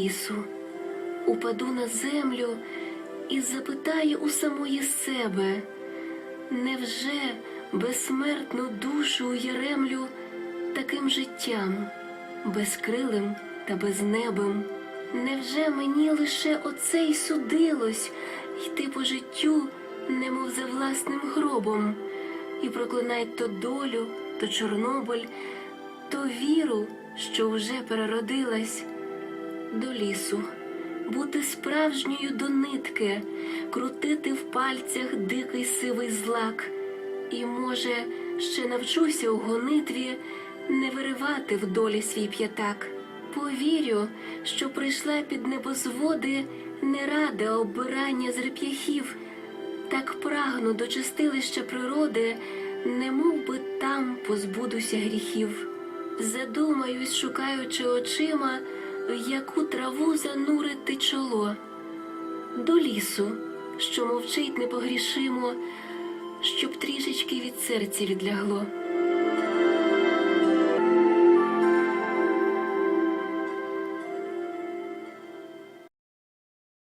Лісу, упаду на землю і запитаю у самої себе, невже безсмертну душу уяремлю таким життям, безкрилим та безнебим? Невже мені лише оце й судилось йти по життю, немов за власним гробом, і проклинать то долю, то Чорнобиль, то віру, що вже переродилась до лісу, бути справжньою до нитки, крутити в пальцях дикий сивий злак, і, може, ще навчуся у гонитві не виривати в долі свій п'ятак. Повірю, що прийшла під небозводи не рада обирання з реп'яхів, так прагну до чистилища природи, немов би там позбудуся гріхів. Задумаюсь, шукаючи очима, яку траву занурити чоло, до лісу, що мовчить непогрішимо, щоб трішечки від серця відлягло.